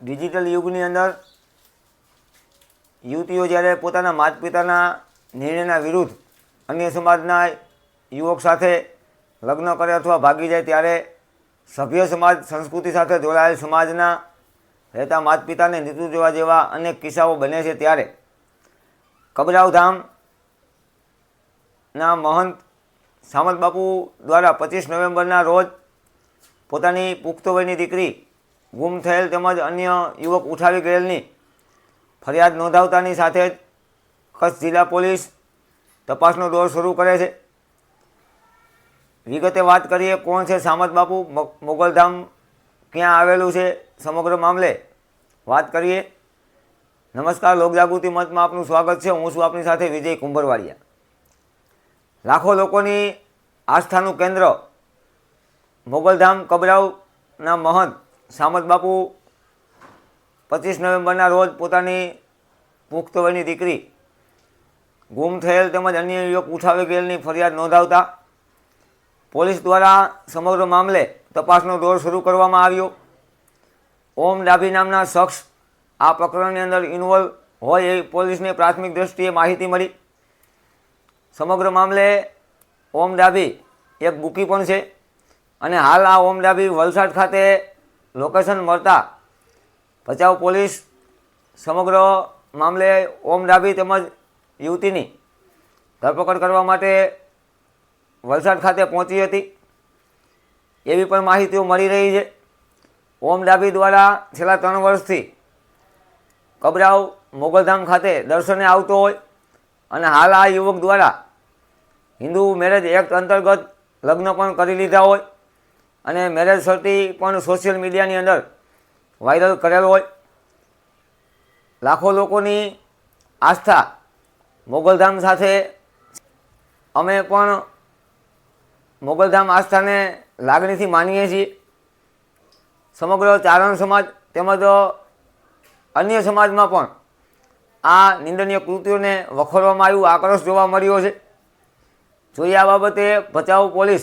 Digital યુગની અંદર યુવતીઓ જ્યારે પોતાના માતા પિતાના નિર્ણયના વિરુદ્ધ અન્ય સમાજના યુવક સાથે લગ્ન કરે અથવા ભાગી જાય ત્યારે સભ્ય સમાજ, સંસ્કૃતિ સાથે જોડાયેલ સમાજના રહેતા માતા પિતાને નીતુ જોવા જેવા અનેક કિસ્સાઓ બને છે ત્યારે કબરાવધામના મહંત સામંત બાપુ દ્વારા પચીસ નવેમ્બરના રોજ પોતાની પુખ્ત વયની દીકરી ગુમ થયેલ તેમજ અન્ય યુવક ઉઠાવી ગયેલની ફરિયાદ નોંધાવતાની સાથે જ કચ્છ જિલ્લા પોલીસ તપાસનો દોર શરૂ કરે છે. વિગતે વાત કરીએ કોણ છે સામત બાપુ? મોગલધામ ક્યાં આવેલું છે સમગ્ર મામલે? વાત કરીએ. નમસ્કાર, લોકજાગૃતિ મંચમાં આપનું સ્વાગત છે. હું છું આપની સાથે વિજય કુંભરવાડિયા. લાખો લોકોની આસ્થાનું કેન્દ્ર મોગલધામ કબરાવના મહંત સામત બાપુ પચીસ નવેમ્બરના રોજ પોતાની પુખ્ત વયની દીકરી ગુમ થયેલ તેમજ અન્ય યુવક ઉઠાવી ગયેલની ફરિયાદ નોંધાવતા પોલીસ દ્વારા સમગ્ર મામલે તપાસનો દોર શરૂ કરવામાં આવ્યો. ઓમ ડાભી નામના શખ્સ આ પ્રકરણની અંદર ઇન્વોલ્વ હોય એ પોલીસને પ્રાથમિક દ્રષ્ટિએ માહિતી મળી. સમગ્ર મામલે ઓમ ડાભી એક બુકી પણ છે અને હાલ આ ઓમ ડાભી વલસાડ ખાતે લોકેશન મળતા ભચાઉ પોલીસ સમગ્ર મામલે ઓમ ડાભી તેમજ યુવતીની ધરપકડ કરવા માટે વલસાડ ખાતે પહોંચી હતી. એવી પણ માહિતીઓ મળી રહી છે. ઓમ ડાભી દ્વારા છેલ્લા ત્રણ વર્ષથી કબરાવ મોગલધામ ખાતે દર્શને આવતો હોય અને હાલ આ યુવક દ્વારા હિન્દુ મેરેજ એક્ટ અંતર્ગત લગ્ન પણ કરી લીધા હોય. અને મેરેજ સર્ટી પણ સોશિયલ મીડિયાની અંદર વાયરલ કરેલો હોય. લાખો લોકોની આસ્થા મોગલધામ સાથે અમે પણ મોગલધામ આસ્થાને લાગણીથી માનીએ છીએ. સમગ્ર ચારણ સમાજ તેમજ અન્ય સમાજમાં પણ આ નિંદનીય કૃત્યોને વખોરવામાં આવ્યું, આક્રોશ જોવા મળ્યો છે. જોઈએ આ બાબતે ભચાઉ પોલીસ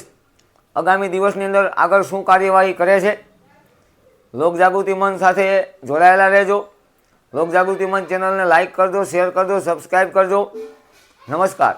આગામી દિવસની અંદર આગળ શું કાર્યવાહી કરે છે? લોકજાગૃતિ મંચ સાથે જોડાયેલા રહેજો. લોકજાગૃતિ મંચ ચેનલને લાઇક કરજો, શેર કરજો સબસ્ક્રાઈબ કરજો. નમસ્કાર.